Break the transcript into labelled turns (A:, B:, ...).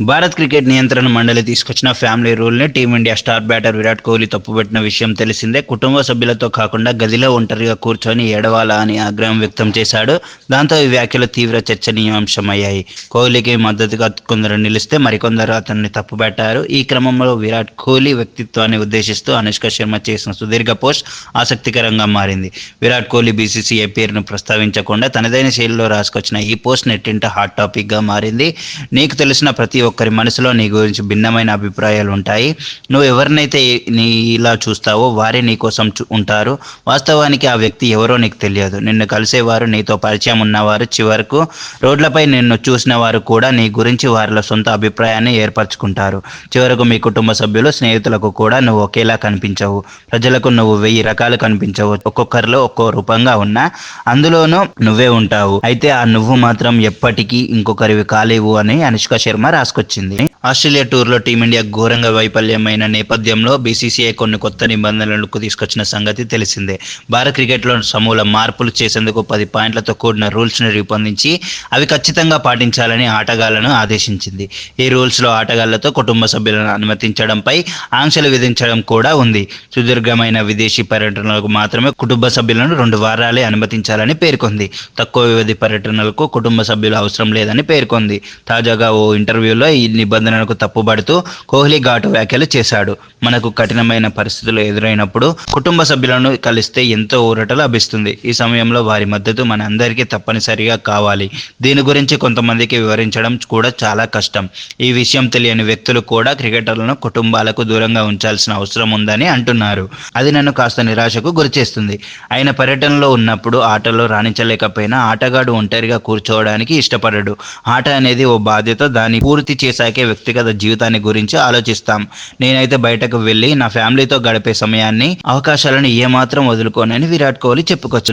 A: Bharat cricket నియంత్రణ మండలి తీసుకొచ్చిన family రూల్ని Team India star batter Virat Kohli తప్పుపెట్టిన విషయం తెలిసిందే. కుటుంబ సభ్యులతో కాకుండా గదిలో ఒంటరిగా కూర్చొని ఏడవాలా అని ఆగ్రహం వ్యక్తం చేశాడు. దాంతో ఈ వ్యాఖ్యలు తీవ్ర చర్చనీయాంశమయ్యాయి. కోహ్లీకి మద్దతుగా కొందరు నిలిస్తే మరికొందరు అతన్ని తప్పుపెట్టారు ఈ క్రమంలో విరాట్ కోహ్లీ వ్యక్తిత్వాన్ని ఉద్దేశిస్తూ అనుష్క శర్మ చేసిన సుదీర్ఘ పోస్ట్ ఆసక్తికరంగా మారింది. విరాట్ కోహ్లీ బీసీసీఐ పేరును ప్రస్తావించకుండా తనదైన శైలిలో రాసుకొచ్చిన ఈ పోస్ట్ నెట్టింట హాట్ టాపిక్గా మారింది. నీకు తెలిసిన ప్రతి ఒక్కరి మనసులో నీ గురించి భిన్నమైన అభిప్రాయాలు ఉంటాయి. నువ్వు ఎవరినైతే నీ ఇలా చూస్తావో వారే నీ కోసం చూ- ఉంటారు. వాస్తవానికి ఆ వ్యక్తి ఎవరో నీకు తెలియదు. నిన్ను కలిసేవారు నీతో పరిచయం ఉన్నవారు చివరకు రోడ్లపై నిన్ను చూసిన వారు కూడా నీ గురించి వారిలో సొంత అభిప్రాయాన్ని ఏర్పరచుకుంటారు. చివరకు మీ కుటుంబ సభ్యులు స్నేహితులకు కూడా నువ్వు ఒకేలా కనిపించవు. ప్రజలకు నువ్వు వెయ్యి రకాలు కనిపించవు. ఒక్కొక్కరిలో ఒక్కో రూపంగా ఉన్నా అందులోనూ నువ్వే ఉంటావు. అయితే ఆ నువ్వు మాత్రం ఎప్పటికీ ఇంకొకరివి కాలేవు అని అనుష్క శర్మ వచ్చింది ఆస్ట్రేలియా టూర్లో టీమిండియా ఘోరంగా వైఫల్యమైన నేపథ్యంలో బీసీసీఐ కొన్ని కొత్త నిబంధనలకు తీసుకొచ్చిన సంగతి తెలిసిందే. భారత్ క్రికెట్లో సమూల మార్పులు చేసేందుకు పది పాయింట్లతో కూడిన రూల్స్ను రూపొందించి అవి ఖచ్చితంగా పాటించాలని ఆటగాళ్ళను ఆదేశించింది. ఈ రూల్స్లో ఆటగాళ్ళతో కుటుంబ సభ్యులను అనుమతించడంపై ఆంక్షలు విధించడం కూడా ఉంది. సుదీర్ఘమైన విదేశీ పర్యటనలకు మాత్రమే కుటుంబ సభ్యులను రెండు వారాలే అనుమతించాలని పేర్కొంది. తక్కువ వ్యవధి పర్యటనలకు కుటుంబ సభ్యులు అవసరం లేదని పేర్కొంది. తాజాగా ఓ ఇంటర్వ్యూలో ఈ నిబంధనలకు తప్పుబడుతూ కోహ్లీ ఘాటు వ్యాఖ్యలు చేశాడు. మనకు కఠినమైన పరిస్థితులు ఎదురైనప్పుడు కుటుంబ సభ్యులను కలిస్తే ఎంతో ఊరట లభిస్తుంది. ఈ సమయంలో వారి మద్దతు మన అందరికీ తప్పనిసరిగా కావాలి. దీని గురించి కొంతమందికి వివరించడం కూడా చాలా కష్టం. ఈ విషయం తెలియని వ్యక్తులు కూడా క్రికెటర్లను కుటుంబాలకు దూరంగా ఉంచాల్సిన అవసరం ఉందని అంటున్నారు. అది నన్ను కాస్త నిరాశకు గురిచేస్తుంది ఆయన పర్యటనలో ఉన్నప్పుడు ఆటలో రాణించలేకపోయినా ఆటగాడు ఒంటరిగా కూర్చోవడానికి ఇష్టపడడు. ఆట అనేది ఓ బాధ్యత దాన్ని పూర్తి చేశాకే వ్యక్తిగత జీవితాన్ని గురించి ఆలోచిస్తాం. నేనైతే బయటకు వెళ్ళి నా ఫ్యామిలీతో గడిపే సమయాన్ని అవకాశాలను ఏమాత్రం వదులుకోనని విరాట్ కోహ్లీ చెప్పుకొచ్చు.